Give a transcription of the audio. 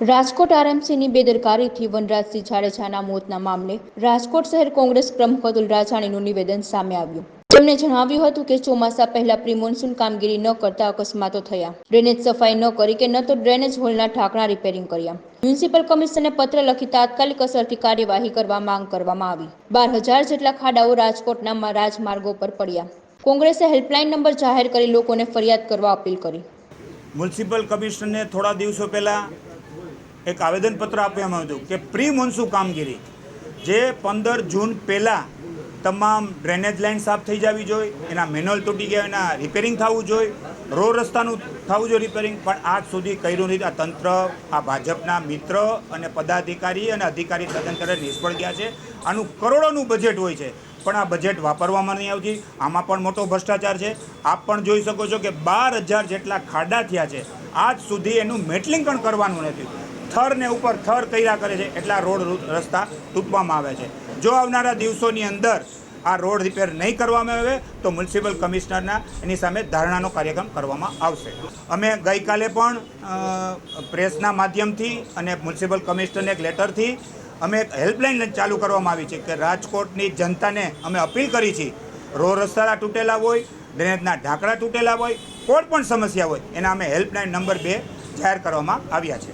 રાજકોટ આરએમસીની બેદરકારીથી વનરાજસિંહ જાડેજાના મોતના મામલે રાજકોટ શહેર કોંગ્રેસ પ્રમુખ અતુલ રાજાણીનું નિવેદન સામે આવ્યું. તેમણે જણાવ્યું હતું કે ચોમાસા પહેલા પ્રી મોન્સૂન કામગીરી ન કરતા અકસ્માતો થયા. ડ્રેનેજ સફાઈ ન કરી કે ન તો ડ્રેનેજ હોલના ઢાંકણા રિપેરિંગ કર્યા. મ્યુનિસિપલ કમિશનને પત્ર લખી તાત્કાલિક અસરથી કાર્યવાહી કરવા માંગ કરવામાં આવી. બાર હજાર જેટલા ખાડાઓ રાજકોટના રાજમાર્ગો પર પડ્યા. કોંગ્રેસે હેલ્પલાઇન નંબર જાહેર કરી લોકોને ફરિયાદ કરવા અપીલ કરી. મ્યુનિસિપલ કમિશનરને થોડા દિવસો પહેલાં એક આવેદનપત્ર આપવામાં આવ્યું હતું કે પ્રી મોન્સૂન કામગીરી, જે પંદર જૂન પહેલાં તમામ ડ્રેનેજ લાઇન સાફ થઈ જવી જોઈએ, એના મેન્યુઅલ તૂટી ગયા, એના રિપેરિંગ થવું જોઈએ, રોડ રસ્તાનું થવું જોઈએ રિપેરિંગ, પણ આજ સુધી કર્યું નથી. આ તંત્ર, આ ભાજપના મિત્ર અને પદાધિકારી અને અધિકારી તદંતર નિષ્ફળ ગયા છે. આનું કરોડોનું બજેટ હોય છે, પણ આ બજેટ વાપરવામાં નહીં આવતી. આમાં પણ મોટો ભ્રષ્ટાચાર છે. આપ પણ જોઈ શકો છો કે બાર હજાર જેટલા ખાડા થયા છે. આજ સુધી એનું મેટલિંગ પણ કરવાનું નથી. થર ને ઉપર થર તૈયાર કરે છે એટલા રોડ રસ્તા તૂટવામાં આવે છે. જો આવનારા દિવસોની અંદર આ રોડ રિપેર નહીં કરવામાં આવે, તો મ્યુનિસિપલ કમિશનરના એની સામે ધારણાનો કાર્યક્રમ કરવામાં આવશે. અમે ગઈકાલે પણ પ્રેસના માધ્યમથી અને મ્યુનિસિપલ કમિશનરને એક લેટરથી અમે એક હેલ્પલાઇન ચાલુ કરવામાં આવી છે કે રાજકોટની જનતાને અમે અપીલ કરી છે, રોડ રસ્તા તૂટેલા હોય, ડ્રેનેજના ઢાંકડા તૂટેલા હોય, કોઈ પણ સમસ્યા હોય, એના અમે હેલ્પલાઇન નંબર બે જાહેર કરવામાં આવ્યા છે.